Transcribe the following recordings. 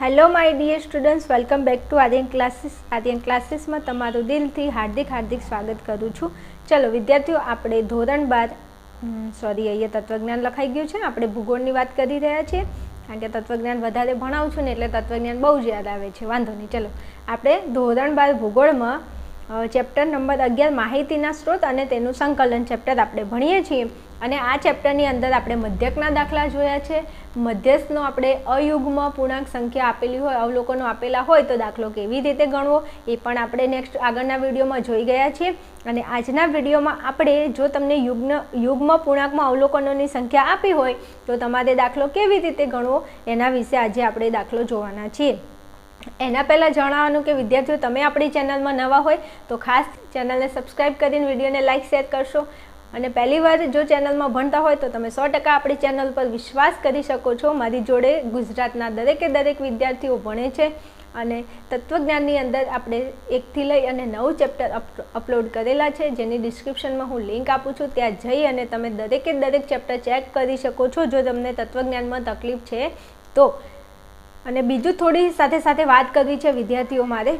Hello my dear students welcome back to Aryan classes Aryan ક્લાસીસમાં તમારું દિલથી હાર્દિક હાર્દિક સ્વાગત કરું છું. ચલો, વિદ્યાર્થીઓ, આપણે ધોરણ બાર સોરી અહીંયા તત્વજ્ઞાન લખાઈ ગયું છે. આપણે ભૂગોળની વાત કરી રહ્યા છીએ. કારણ કે તત્વજ્ઞાન વધારે ભણાવું છું ને એટલે તત્વજ્ઞાન બહુ જ યાદ આવે છે. વાંધો નહીં, ચલો. આપણે ધોરણ બાર ભૂગોળમાં ચેપ્ટર નંબર અગિયાર, માહિતીના સ્ત્રોત અને તેનું સંકલન ચેપ્ટર આપણે ભણીએ છીએ. અને આ ચેપ્ટરની અંદર આપણે મધ્યકના દાખલા જોયા છે. મધ્યસ્થનો આપણે અયુગ્મ પૂર્ણાંક સંખ્યા આપેલી હોય, અવલોકનો આપેલા હોય, તો દાખલો કેવી રીતે ગણવો એ પણ આપણે નેક્સ્ટ આગળના વિડીયોમાં જોઈ ગયા છીએ. અને આજના વિડીયોમાં આપણે જો તમને યુગ્ન, યુગ્મ પૂર્ણાંકમાં અવલોકનોની સંખ્યા આપી હોય, તો તમારે દાખલો કેવી રીતે ગણવો એના વિશે આજે આપણે દાખલો જોવાના છીએ. એના પહેલાં જણાવવાનું કે વિદ્યાર્થીઓ, તમે આપણી ચેનલમાં નવા હોય તો ખાસ ચેનલને સબસ્ક્રાઈબ કરીને વિડીયોને લાઇક શેર કરશો. અને પહેલી વાર જો ચેનલમાં ભણતા હોય તો તમે સો ટકા આપણી ચેનલ પર વિશ્વાસ કરી શકો છો. મારી જોડે ગુજરાતના દરેકે દરેક વિદ્યાર્થીઓ ભણે છે અને તત્વજ્ઞાનની અંદર આપણે એકથી લઈ અને નવું ચેપ્ટર અપલોડ કરેલા છે. જેની ડિસ્ક્રિપ્શનમાં હું લિંક આપું છું. ત્યાં જઈ અને તમે દરેકે દરેક ચેપ્ટર ચેક કરી શકો છો. જો તમને તત્વજ્ઞાનમાં તકલીફ છે તો અને બીજું થોડી સાથે સાથે વાત કરવી છે વિદ્યાર્થીઓ મારે.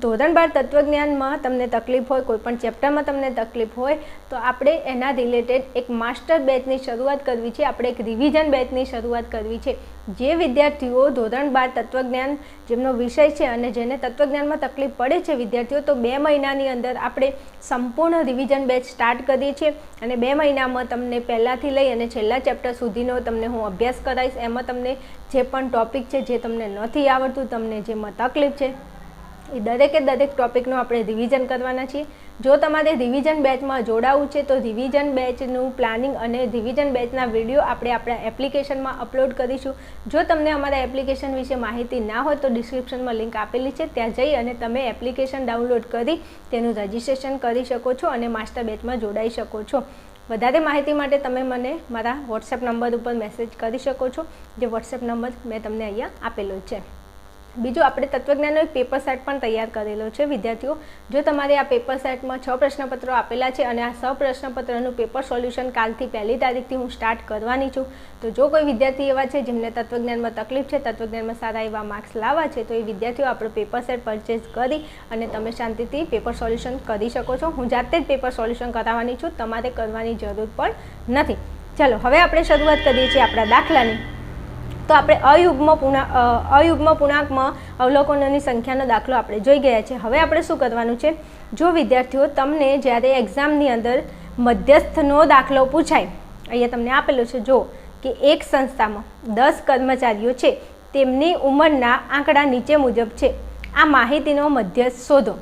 ધોરણ બાર તત્વજ્ઞાનમાં તમને તકલીફ હોય, કોઈ પણ ચેપ્ટરમાં તમને તકલીફ હોય, તો આપણે એના રિલેટેડ એક માસ્ટર બેચની શરૂઆત કરવી છે. આપણે એક રિવિઝન બેચની શરૂઆત કરવી છે. જે વિદ્યાર્થીઓ ધોરણ બાર તત્વજ્ઞાન જેમનો વિષય છે અને જેને તત્વજ્ઞાનમાં તકલીફ પડે છે વિદ્યાર્થીઓ, તો બે મહિનાની અંદર આપણે સંપૂર્ણ રિવિઝન બેચ સ્ટાર્ટ કરીએ છીએ અને બે મહિનામાં તમને પહેલાંથી લઈ અને છેલ્લા ચેપ્ટર સુધીનો તમને હું અભ્યાસ કરાવીશ. એમાં તમને જે પણ ટોપિક છે, જે તમને નથી આવડતું, તમને જેમાં તકલીફ છે એ દરેકે દરેક ટોપિકનું આપણે રિવિઝન કરવાના છીએ. જો તમારે રિવિઝન બેચમાં જોડાવું છે, તો રિવિઝન બેચનું પ્લાનિંગ અને રિવિઝન બેચના વીડિયો આપણે આપણા એપ્લિકેશનમાં અપલોડ કરીશું. જો તમને અમારા એપ્લિકેશન વિશે માહિતી ના હોય, તો ડિસ્ક્રિપ્શનમાં લિંક આપેલી છે. ત્યાં જઈ અને તમે એપ્લિકેશન ડાઉનલોડ કરી તેનું રજિસ્ટ્રેશન કરી શકો છો અને માસ્ટર બેચમાં જોડાઈ શકો છો. વધારે માહિતી માટે તમે મને મારા વોટ્સએપ નંબર ઉપર મેસેજ કરી શકો છો. જે વોટ્સએપ નંબર મેં તમને અહીંયા આપેલો છે. બીજું આપણે તત્વજ્ઞાનનો એક પેપર સેટ પણ તૈયાર કરેલો છે, વિદ્યાર્થીઓ. જો તમારે આ પેપર સેટમાં છ પ્રશ્નપત્રો આપેલા છે અને આ છ પ્રશ્નપત્રનું પેપર સોલ્યુશન કાલથી પહેલી તારીખથી હું સ્ટાર્ટ કરવાની છું, તો જો કોઈ વિદ્યાર્થી એવા છે જેમને તત્વજ્ઞાનમાં તકલીફ છે, તત્વજ્ઞાનમાં સારા એવા માર્ક્સ લાવવા છે, તો એ વિદ્યાર્થીઓ આપણે પેપર સેટ પરચેઝ કરી અને તમે શાંતિથી પેપર સોલ્યુશન કરી શકો છો. હું જાતે જ પેપર સોલ્યુશન કરાવવાની છું, તમારે કરવાની જરૂર પણ નથી. ચાલો, હવે આપણે શરૂઆત કરીએ છીએ આપણા દાખલાની. તો આપણે અયુગ્મ પૂર્ણા અયુગ્મ પૂર્ણાંકમાં અવલોકનોની સંખ્યાનો દાખલો આપણે જોઈ ગયા છે. હવે આપણે શું કરવાનું છે? જો વિદ્યાર્થીઓ તમને જ્યારે એક્ઝામની અંદર મધ્યસ્થનો દાખલો પૂછાય, અહીંયા તમને આપેલો છે, જો કે એક સંસ્થામાં દસ કર્મચારીઓ છે, તેમની ઉંમરના આંકડા નીચે મુજબ છે. આ માહિતીનો મધ્યસ્થ શોધો.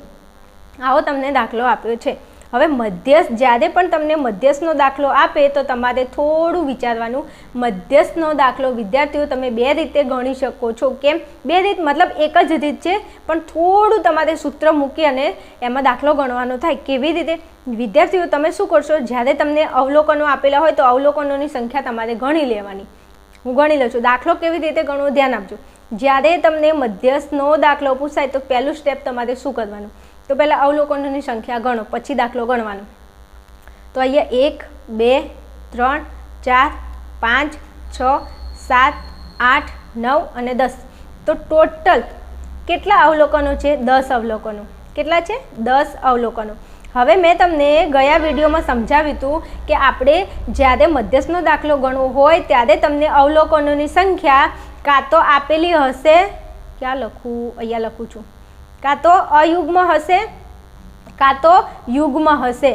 આવો તમને દાખલો આપ્યો છે. હવે મધ્યસ્થ, જ્યારે પણ તમને મધ્યસ્થનો દાખલો આપે, તો તમારે થોડું વિચારવાનું. મધ્યસ્થનો દાખલો, વિદ્યાર્થીઓ, તમે બે રીતે ગણી શકો છો. કેમ? બે રીત, મતલબ એક જ રીત છે, પણ થોડું તમારે સૂત્ર મૂકી અને એમાં દાખલો ગણવાનો થાય. કેવી રીતે? વિદ્યાર્થીઓ, તમે શું કરશો? જ્યારે તમને અવલોકનો આપેલા હોય, તો અવલોકનોની સંખ્યા તમારે ગણી લેવાની. હું ગણી લઉં છું. દાખલો કેવી રીતે ગણવો? ધ્યાન આપજો. જ્યારે તમને મધ્યસ્થનો દાખલો પૂછાય, તો પહેલું સ્ટેપ તમારે શું કરવાનું? તો પહેલાં અવલોકનોની સંખ્યા ગણો, પછી દાખલો ગણવાનો. તો અહીંયા એક, બે, ત્રણ, ચાર, પાંચ, છ, સાત, આઠ, નવ અને દસ. તો ટોટલ કેટલા અવલોકનો છે? દસ અવલોકનો. કેટલા છે? દસ અવલોકનો. હવે મેં તમને ગયા વિડીયોમાં સમજાવ્યું હતું કે આપણે જ્યારે મધ્યસ્થનો દાખલો ગણવો હોય ત્યારે તમને અવલોકનોની સંખ્યા કાં તો આપેલી હશે? ક્યાં લખું? અહીંયા લખું છું. કાં તો અયુગ્મ હશે, કાં તો યુગ્મ હશે.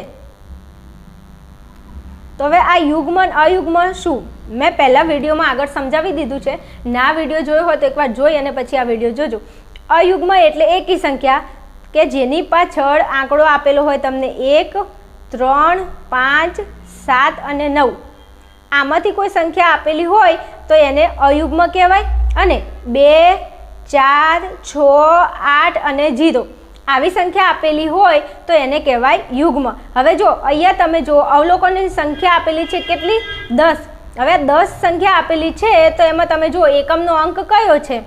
તો હવે આ યુગ્મ અયુગ્મ શું? મેં પહેલાં વિડીયોમાં આગળ સમજાવી દીધું છે. ના વીડિયો જોયો હોય તો એકવાર જોઈ અને પછી આ વીડિયો જોજો. અયુગ્મ એટલે એકી સંખ્યા કે જેની પાછળ આંકડો આપેલો હોય તમને એક, ત્રણ, પાંચ, સાત અને નવ. આમાંથી કોઈ સંખ્યા આપેલી હોય તો એને અયુગ્મ કહેવાય અને બે ચાર, છ, આઠ અને જીરો. આવી સંખ્યા આપેલી હોય તો એને કહેવાય યુગ્મ. હવે જો, અહીંયા તમે જો, અવલોકનની સંખ્યા આપેલી છે કેટલી? દસ. હવે દસ સંખ્યા આપેલી છે તો એમાં તમે જુઓ, એકમનો અંક કયો છે?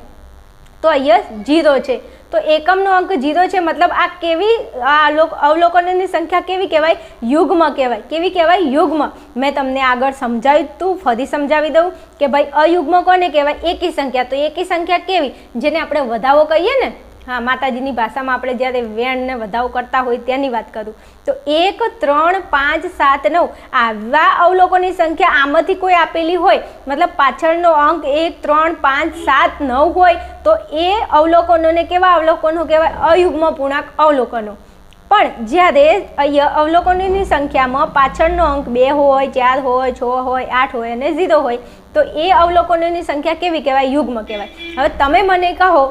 તો અહીંયા જીરો છે. તો એકમનો અંક જીરો છે, મતલબ આ કેવી, આ લોક, અવલોકનોની સંખ્યા કેવી કહેવાય? યુગ્મ કહેવાય. કેવી કહેવાય? યુગ્મ. મેં તમને આગળ સમજાવ્યું તું, ફરી સમજાવી દઉં કે ભાઈ અયુગ્મ કોને કહેવાય? એકી સંખ્યા. તો એકી સંખ્યા કેવી? જેને આપણે વધાવો કહીએ ને હા, માતાજીની ભાષામાં આપણે જ્યારે વેણને વધાવ કરતા હોય તેની વાત કરું. તો એક, ત્રણ, પાંચ, સાત, નવ, આવા અવલોકોની સંખ્યા આમાંથી કોઈ આપેલી હોય? મતલબ પાછળનો અંક એક, ત્રણ, પાંચ, સાત, નવ હોય, તો એ અવલોકનોને કેવા અવલોકનો કહેવાય? અયુગ્મ પૂર્ણાંક અવલોકનો. પણ જ્યારે અવલોકનોની સંખ્યામાં પાછળનો અંક બે હોય, ચાર હોય, છ હોય, આઠ હોય અને ઝીરો હોય, તો એ અવલોકનોની સંખ્યા કેવી કહેવાય? યુગ્મ કહેવાય. હવે તમે મને કહો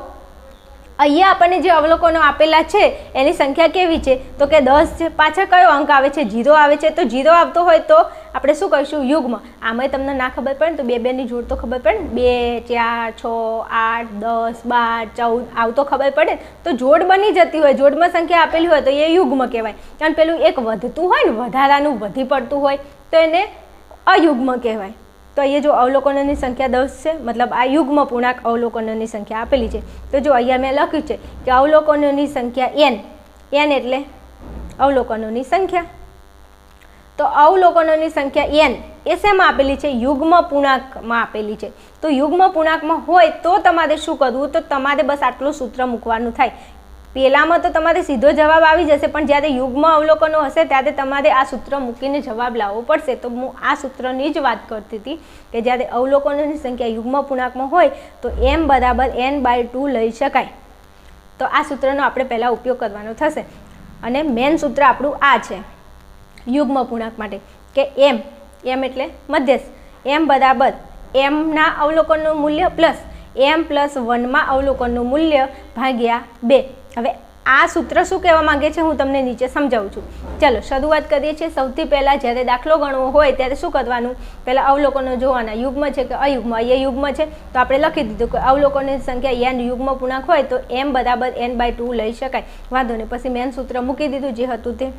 અહીંયા આપણને જે અવલોકનો આપેલા છે, એની સંખ્યા કેવી છે? તો કે દસ છે, પાછળ કયો અંક આવે છે? જીરો આવે છે. તો જીરો આવતો હોય તો આપણે શું કહીશું યુગ્મ. આમાંય તમને ના ખબર પડે તો બે બેની જોડ તો ખબર પડે બે, ચાર, છ, આઠ, દસ, બાર, ચૌદ આવતો ખબર પડે તો જોડ બની જતી હોય. જોડમાં સંખ્યા આપેલી હોય તો એ યુગ્મ કહેવાય. અને પેલું એક વધતું હોય ને, વધારાનું વધી પડતું હોય, તો એને અયુગ્મ કહેવાય. તો અહીંયા જો અવલોકનોની સંખ્યા દસ છે, મતલબ આ યુગ્મ પૂર્ણાંક અવલોકનોની સંખ્યા આપેલી છે. તો જો અહીંયા મેં લખ્યું છે કે અવલોકનોની સંખ્યા એન એન એટલે અવલોકનોની સંખ્યા. તો અવલોકનોની સંખ્યા એન એ શેમાં આપેલી છે? યુગ્મ પૂર્ણાંકમાં આપેલી છે. તો યુગ્મ પૂર્ણાંકમાં હોય તો તમારે શું કરવું? તો તમારે બસ આટલું સૂત્ર મૂકવાનું થાય. પહેલામાં તો તમારે સીધો જવાબ આવી જશે, પણ જ્યારે યુગમાં અવલોકનો હશે, ત્યારે તમારે આ સૂત્ર મૂકીને જવાબ લાવવો પડશે. તો હું આ સૂત્રની જ વાત કરતી હતી કે જ્યારે અવલોકનોની સંખ્યા યુગમાં પૂર્ણાંકમાં હોય, તો એમ બરાબર એન બાય ટુ લઈ શકાય. તો આ સૂત્રનો આપણે પહેલાં ઉપયોગ કરવાનો થશે. અને મેન સૂત્ર આપણું આ છે, યુગ્મ પૂર્ણાંક માટે, કે એમ એમ એટલે મધ્યસ્થ. એમ બરાબર એમના અવલોકનનું મૂલ્ય પ્લસ એમ પ્લસ વનમાં અવલોકનનું મૂલ્ય ભાગ્યા બે. હવે આ સૂત્ર શું કહેવા માંગે છે હું તમને નીચે સમજાવું છું. ચલો, શરૂઆત કરીએ છીએ. સૌથી પહેલાં જ્યારે દાખલો ગણવો હોય ત્યારે શું કરવાનું? પહેલાં અવલોકનો જોવાના. યુગ્મ છે કે અયુગ્મ? અહીંયા યુગ્મ છે. તો આપણે લખી દીધું કે અવલોકનોની સંખ્યા એન યુગ્મ પૂર્ણાંક હોય તો એમ બરાબર એન બાય ટુ લઈ શકાય. વાંધો નહીં. પછી મેન સૂત્ર મૂકી દીધું જે હતું તે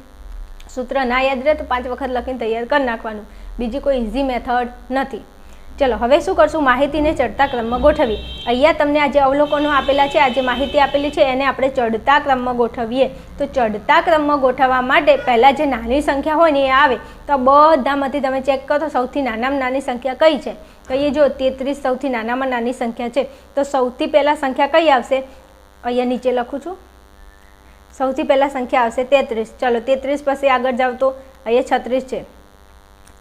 સૂત્ર ના યાદ રહે તો પાંચ વખત લખીને તૈયાર કરી નાખવાનું. બીજી કોઈ ઇઝી મેથડ નથી. ચલો, હવે શું કરશું? માહિતીને ચડતા ક્રમમાં ગોઠવી અહીંયા તમને આજે અવલોકનો આપેલા છે આજે માહિતી આપેલી છે, એને આપણે ચડતા ક્રમમાં ગોઠવીએ. તો ચડતા ક્રમમાં ગોઠવવા માટે પહેલાં જે નાની સંખ્યા હોય ને એ આવે. તો બધામાંથી તમે ચેક કરો, સૌથી નાનામાં નાની સંખ્યા કઈ છે? તો એ જો તેત્રીસ સૌથી નાનામાં નાની સંખ્યા છે, તો સૌથી પહેલાં સંખ્યા કઈ આવશે? અહીંયા નીચે લખું છું. સૌથી પહેલાં સંખ્યા આવશે તેત્રીસ. ચલો, તેત્રીસ પછી આગળ જાવ તો અહીંયા છત્રીસ છે.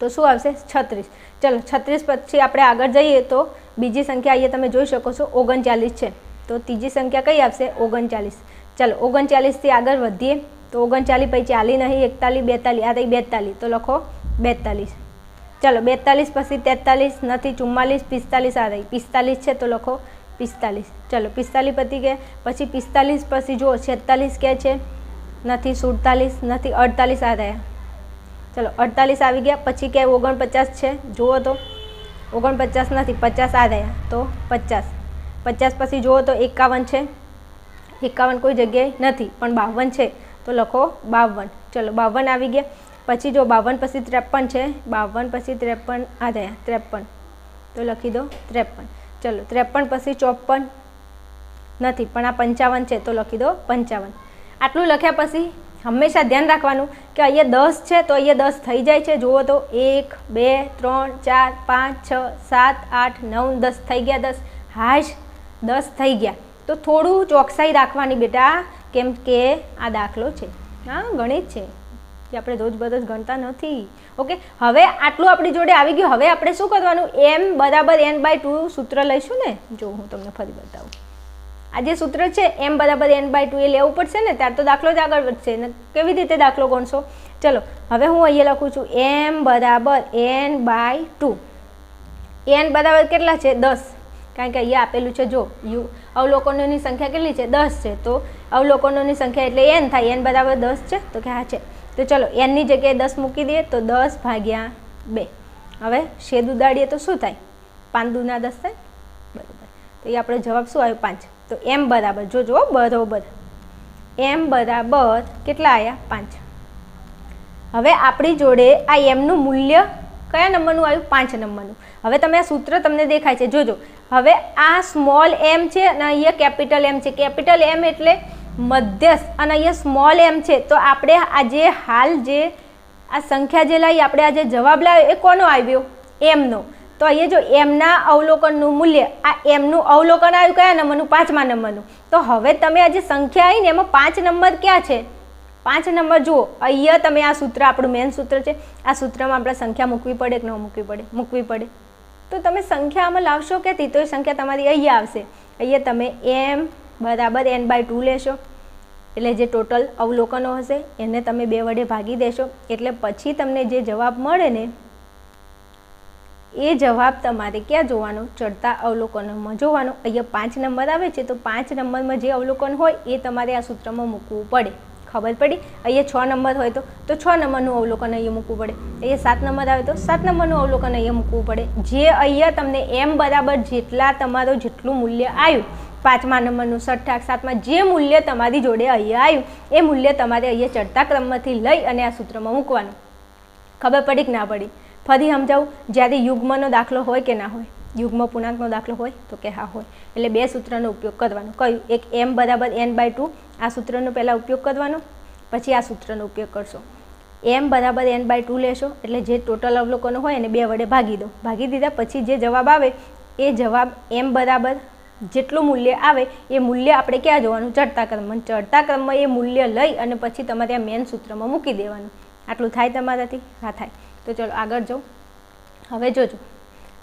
તો શું આવશે? છત્રીસ. ચલો, છત્રીસ પછી આપણે આગળ જઈએ તો બીજી સંખ્યા અહીંયા તમે જોઈ શકો છો, ઓગણચાલીસ છે. તો ત્રીજી સંખ્યા કઈ આવશે? ઓગણચાલીસ. ચલો, ઓગણચાલીસથી આગળ વધીએ. તો ઓગણચાલીસ પછી ચાલી નહીં, એકતાલીસ, બેતાલીસ. આ થઈ બેતાલીસ. તો લખો બેતાલીસ. ચલો, બેતાલીસ પછી તેતાલીસ, નથી, ચુમ્માલીસ, પિસ્તાલીસ, આ થઈ પિસ્તાલીસ છે તો લખો પિસ્તાલીસ. ચલો, પિસ્તાલીસ પતી ગયા. પછી પિસ્તાલીસ પછી જુઓ, છેતાલીસ કે છે? નથી, સુડતાલીસ, નથી, અડતાલીસ, આ રહ્યા. ચલો, અડતાલીસ આવી ગયા. પછી ક્યાંય ઓગણપચાસ છે. જુઓ તો. ઓગણપચાસ નથી, પચાસ આ રહ્યા. તો પચાસ. પચાસ પછી જુઓ તો એકાવન છે. એકાવન કોઈ જગ્યાએ નથી, પણ બાવન છે. તો લખો બાવન. ચલો, બાવન આવી ગયા. પછી જો બાવન પછી ત્રેપન છે, બાવન પછી ત્રેપન આ રહ્યા. ત્રેપન. તો લખી દો ત્રેપન. ચલો, ત્રેપન પછી ચોપન નથી, પણ આ પંચાવન છે. તો લખી દો પંચાવન. આટલું લખ્યા પછી હંમેશા ધ્યાન રાખવાનું કે અહીંયા દસ છે તો અહીંયા દસ થઈ જાય છે. જુઓ તો એક, બે, ત્રણ, ચાર, પાંચ, છ, સાત, આઠ, નવ, દસ થઈ ગયા દસ. હાશ દસ થઈ ગયા. તો થોડું ચોકસાઈ રાખવાની બેટા, કેમ કે આ દાખલો છે. હા, ગણિત છે. જે આપણે રોજબરોજ ગણતા નથી. ઓકે? હવે આટલું આપણી જોડે આવી ગયું. હવે આપણે શું કરવાનું? એમ બરાબર એન બાય ટુ સૂત્ર લઈશું ને? જો હું તમને ફરી બતાવું. આ જે સૂત્ર છે એમ બરાબર એન બાય ટુ એ લેવું પડશે ને, ત્યાર તો દાખલો જ આગળ વધશે. ને કેવી રીતે દાખલો ગણશો? ચલો, હવે હું અહીંયા લખું છું એમ બરાબર એન બાય ટુ એન બરાબર કેટલા છે? દસ. કારણ કે અહીંયા આપેલું છે, જો, યુ, અવલોકનોની સંખ્યા કેટલી છે? દસ છે. તો અવલોકનોની સંખ્યા એટલે એન થાય. એન બરાબર દસ છે? તો કે હા છે. તો ચલો એનની જગ્યાએ દસ મૂકી દઈએ, તો દસ ભાગ્યા બે. હવે શેદ ઉદાડીએ તો શું થાય? પાંદુના દસ થાય? બરાબર. તો એ આપણો જવાબ શું આવ્યો? પાંચ. તો એમ બરાબર. જો જો બરોબર. એમ બરાબર કેટલા આવ્યા પાંચ. હવે આપણી જોડે આ એમનું મૂલ્ય કયા નંબરનું આવ્યું? પાંચ નંબરનું. હવે તમે આ સૂત્ર તમને દેખાય છે. જોજો. હવે આ સ્મોલ એમ છે અને અહીંયા કેપિટલ એમ છે. કેપિટલ એમ એટલે મધ્યસ્થ અને અહીંયા સ્મોલ એમ છે. તો આપણે આજે હાલ જે આ સંખ્યા જે લાવી, આપણે આજે જવાબ લાવ્યો, એ કોનો આવ્યો? એમનો તો અહીંયા જો એમના અવલોકનનું મૂલ્ય, આ એમનું અવલોકન આવ્યું કયા નંબરનું? પાંચમા નંબરનું. તો હવે તમે આ જે સંખ્યા આવી ને એમાં પાંચ નંબર ક્યાં છે? પાંચ નંબર જુઓ. અહીંયા તમે આ સૂત્ર, આપણું મેન સૂત્ર છે, આ સૂત્રમાં આપણે સંખ્યા મૂકવી પડે કે ન મૂકવી પડે? મૂકવી પડે. તો તમે સંખ્યા આમાં લાવશો ક્યાંથી? તો એ સંખ્યા તમારી અહીંયા આવશે. અહીંયા તમે એમ બરાબર એન બાય ટુ લેશો. એટલે જે ટોટલ અવલોકનો હશે, એને તમે બે વડે ભાગી દેશો. એટલે પછી તમને જે જવાબ મળે ને એ જવાબ તમારે ક્યાં જોવાનો? ચડતા અવલોકનોમાં જોવાનો. અહીંયા પાંચ નંબર આવે છે, તો પાંચ નંબરમાં જે અવલોકન હોય એ તમારે આ સૂત્રમાં મૂકવું પડે. ખબર પડી? અહીંયા છ નંબર હોય તો તો છ નંબરનું અવલોકન અહીંયા મૂકવું પડે. અહીંયા સાત નંબર આવે તો, સાત નંબરનું અવલોકન અહીંયા મૂકવું પડે. જે અહીંયા તમને એમ બરાબર જેટલા તમારો જેટલું મૂલ્ય આવ્યું, પાંચમા નંબરનું સઠ્ઠાક, સાતમાં, જે મૂલ્ય તમારી જોડે અહીંયા આવ્યું, એ મૂલ્ય તમારે અહીંયા ચડતા ક્રમમાંથી લઈ અને આ સૂત્રમાં મૂકવાનું. ખબર પડી કે ના પડી? ફરી સમજાવું, જ્યારે યુગ્મનો દાખલો હોય કે ના હોય, યુગ્મ પૂર્ણાંકનો દાખલો હોય, તો કે હા હોય. એટલે બે સૂત્રનો ઉપયોગ કરવાનો. કયું? એક એમ બરાબર એન બાય ટુ આ સૂત્રનો પહેલાં ઉપયોગ કરવાનો, પછી આ સૂત્રનો ઉપયોગ કરશો. એમ બરાબર એન બાય ટુ લેશો, એટલે જે ટોટલ અવલોકનો હોય એને બે વડે ભાગી દો. ભાગી દીધા, પછી જે જવાબ આવે, એ જવાબ એમ બરાબર જેટલું મૂલ્ય આવે, એ મૂલ્ય આપણે ક્યાં જોવાનું? ચડતા ક્રમમાં. ચડતા ક્રમમાં એ મૂલ્ય લઈ અને પછી તમારે આ મેન સૂત્રમાં મૂકી દેવાનું. આટલું થાય તમારાથી? હા, થાય. તો ચલો આગળ જાઉં. હવે જોજો.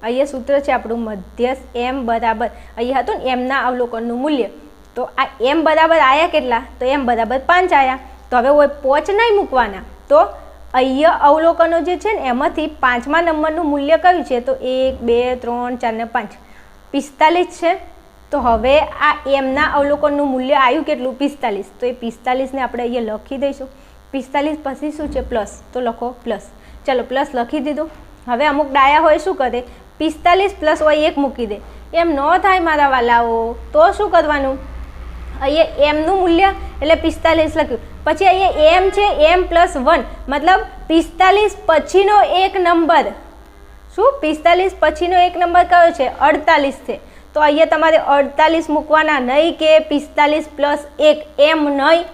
અહીંયા સૂત્ર છે આપણું મધ્યસ્થ એમ બરાબર. અહીંયા હતું ને એમના અવલોકનનું મૂલ્ય. તો આ એમ બરાબર આવ્યા કેટલા? તો એમ બરાબર પાંચ આવ્યા તો હવે હોય પોચ નહીં મૂકવાના. તો અહીંયા અવલોકનો જે છે ને, એમાંથી પાંચમા નંબરનું મૂલ્ય કયું છે? તો એક, બે, ત્રણ, ચાર ને પાંચ. પિસ્તાલીસ છે. તો હવે આ એમના અવલોકનનું મૂલ્ય આવ્યું કેટલું? પિસ્તાલીસ. તો એ પિસ્તાલીસને આપણે અહીંયા લખી દઈશું. પિસ્તાલીસ પછી શું છે? પ્લસ. તો લખો પ્લસ. ચલો પ્લસ લખી દીધું. હવે અમુક ડાયા હોય શું કરે? પિસ્તાલીસ પ્લસ હોય એક મૂકી દે. એમ ન થાય મારા વાલાઓ. તો શું કરવાનું? અહીંયા એમનું મૂલ્ય એટલે પિસ્તાલીસ લખ્યું. પછી અહીંયા એમ છે, એમ પ્લસ વન મતલબ પિસ્તાલીસ પછીનો એક નંબર શું? પિસ્તાલીસ પછીનો એક નંબર કયો છે? અડતાલીસ છે. તો અહીંયા તમારે અડતાલીસ મૂકવાના નહીં કે પિસ્તાલીસ પ્લસ એક. એમ નહીં.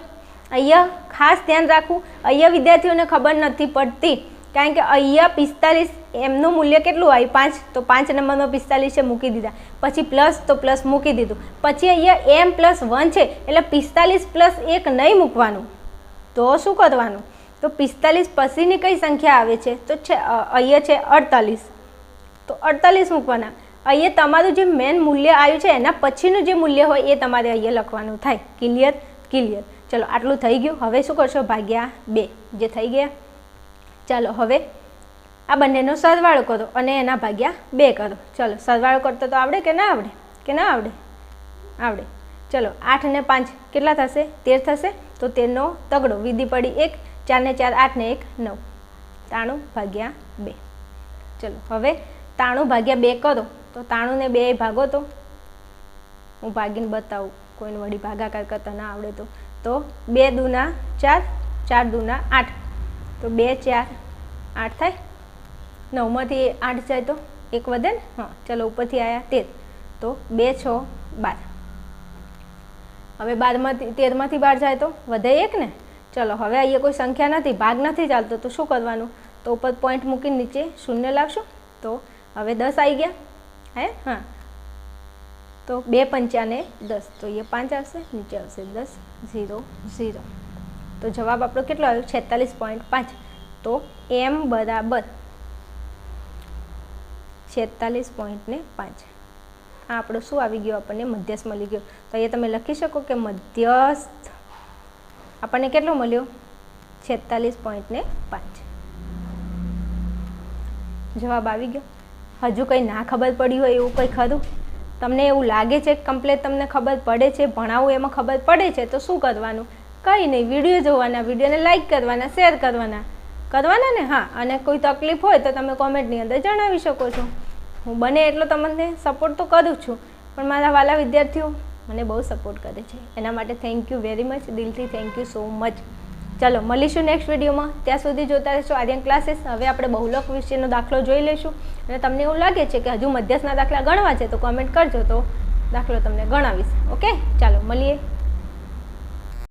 અહીંયા ખાસ ધ્યાન રાખવું. અહીંયા વિદ્યાર્થીઓને ખબર નથી પડતી. કારણ કે અહીંયા પિસ્તાલીસ એમનું મૂલ્ય કેટલું આવ્યું પાંચ. તો પાંચ નંબરમાં પિસ્તાલીસે મૂકી દીધા. પછી પ્લસ, તો પ્લસ મૂકી દીધું. પછી અહીંયા એમ પ્લસ વન છે, એટલે પિસ્તાલીસ પ્લસ એક નહીં મૂકવાનું. તો શું કરવાનું? તો પિસ્તાલીસ પછીની કઈ સંખ્યા આવે છે? તો છે અહીંયા છે અડતાલીસ. તો અડતાલીસ મૂકવાના. અહીંયા તમારું જે મેન મૂલ્ય આવ્યું છે, એના પછીનું જે મૂલ્ય હોય, એ તમારે અહીંયા લખવાનું થાય. ક્લિયર? ક્લિયર. ચલો, આટલું થઈ ગયું. હવે શું કરશો? ભાગ્યા બે. જે થઈ ગયા ચાલો હવે આ બંનેનો સરવાળો કરો અને એના ભાગ્યા બે કરો. ચલો, સરવાળો કરતો તો આવડે કે ના આવડે? કે ના આવડે? આવડે. ચલો, આઠ ને પાંચ કેટલા થશે? તેર થશે? તો તેરનો તગડો વિધિ પડી એક ચારને ચાર આઠને એક, નવ. તાણું ભાગ્યા બે. ચલો, હવે તાણું ભાગ્યા બે કરો. તો તાણુંને બે ભાગો તો? હું ભાગીને બતાવું, કોઈને વળી ભાગાકાર કરતા ના આવડે તો. તો બે દૂના ચાર ચાર દૂના આઠ. તો બે ચાર આઠ થાય? નવમાંથી આઠ જાય તો એક વધે ને? હા, ચલો ઉપરથી આવ્યા તેર. તો બે, છ, બાર. હવે બારમાંથી, તેરમાંથી બાર જાય તો વધે એક ને? ચલો, હવે અહીંયા કોઈ સંખ્યા નથી, ભાગ નથી ચાલતો, તો શું કરવાનું? તો ઉપર પોઈન્ટ મૂકીને નીચે શૂન્ય લાવશું. તો હવે દસ આવી ગયા. હે? હા. તો બે પંચાને દસ. તો એ પાંચ આવશે, નીચે આવશે દસ, ઝીરો ઝીરો. તો જવાબ આપણો કેટલો આવ્યો? છેતાલીસ પોઈન્ટ પાંચ. તો એમ બરાબર છેતાલીસ પોઈન્ટ ને પાંચ. આ આપણો શું આવી ગયો? આપણને મધ્યસ્થ મળી ગયો. તો અહીંયા તમે લખી શકો કે મધ્યસ્થ આપણને કેટલો મળ્યો? છેતાલીસ પોઈન્ટ ને પાંચ. જવાબ આવી ગયો. હજુ કંઈ ના ખબર પડી હોય એવું કંઈ ખરું? તમને એવું લાગે છે કમ્પ્લેટ તમને ખબર પડે છે? ભણાવવું એમાં ખબર પડે છે? તો શું કરવાનું? કંઈ નહીં વીડિયો જોવાના વિડીયોને લાઇક કરવાના શેર કરવાના. કરવાના ને? હા, અને કોઈ તકલીફ હોય તો તમે કોમેન્ટની અંદર જણાવી શકો છો. હું બને એટલો તમને સપોર્ટ તો કરું છું, પણ મારા વાલા વિદ્યાર્થીઓ મને બહુ સપોર્ટ કરે છે. એના માટે થેન્ક યુ વેરી મચ દિલથી થેન્ક યુ સો મચ ચાલો, મળીશું નેક્સ્ટ વિડીયોમાં ત્યાં સુધી જોતા રહેશો આર્યન ક્લાસીસ હવે આપણે બહુલક વિશેનો દાખલો જોઈ લઈશું. અને તમને એવું લાગે છે કે હજુ મધ્યસ્થના દાખલા ગણવા છે, તો કોમેન્ટ કરજો, તો દાખલો તમને ગણાવીશ. ઓકે ચાલો, મળીએ.